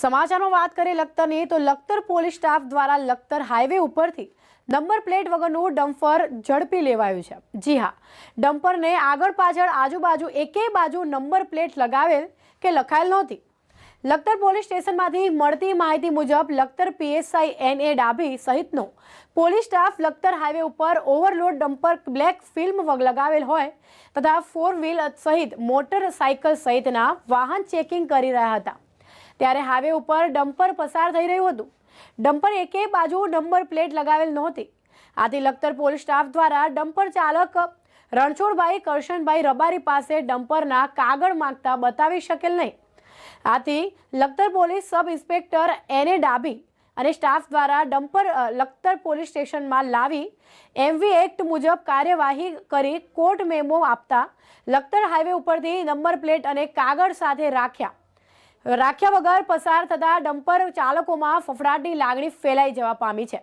સમાચારમાં વાત કરીએ લખતરની, તો લખતર પોલીસ સ્ટાફ દ્વારા લખતર હાઈવે ઉપરથી નંબર પ્લેટ વગરનું ડમ્પર ઝડપી લેવાયું છે. જી હા ડમ્પરને આગળ પાછળ આજુબાજુ એકેય બાજુ નંબર પ્લેટ લગાવેલ કે લખાયેલ નહોતી. લખતર પોલીસ સ્ટેશનમાંથી મળતી માહિતી મુજબ Lakhtar PSI N A Dabhi સહિતનો પોલીસ સ્ટાફ લખતર હાઈવે ઉપર ઓવરલોડ ડમ્પર બ્લેક ફિલ્મ લગાવેલ હોય તથા ફોર વ્હીલ સહિત મોટરસાયકલ સહિતના વાહન ચેકિંગ કરી રહ્યા હતા. ત્યારે હાઈવે ઉપર ડમ્પર પસાર થઈ રહ્યું હતું. ડમ્પર એકેય બાજુ નંબર પ્લેટ લગાવેલ નહોતી. આથી લખતર પોલીસ સ્ટાફ દ્વારા ડમ્પર ચાલક રણછોડભાઈ કરશનભાઈ રબારી પાસે ડમ્પરના કાગળ માંગતા બતાવી શકેલ નહીં. આથી લખતર પોલીસ સબ ઇન્સ્પેક્ટર એને ડાબી અને સ્ટાફ દ્વારા ડમ્પર લખતર પોલીસ સ્ટેશનમાં લાવી એમવી એક્ટ મુજબ કાર્યવાહી કરી કોર્ટ મેમો આપતા લખતર હાઈવે ઉપરથી નંબર પ્લેટ અને કાગળ સાથે રાખ્યા. રાખ્યા વગર પસાર થતા ડમ્પર ચાલકોમાં ફફડાટની લાગણી ફેલાઈ જવા પામી છે.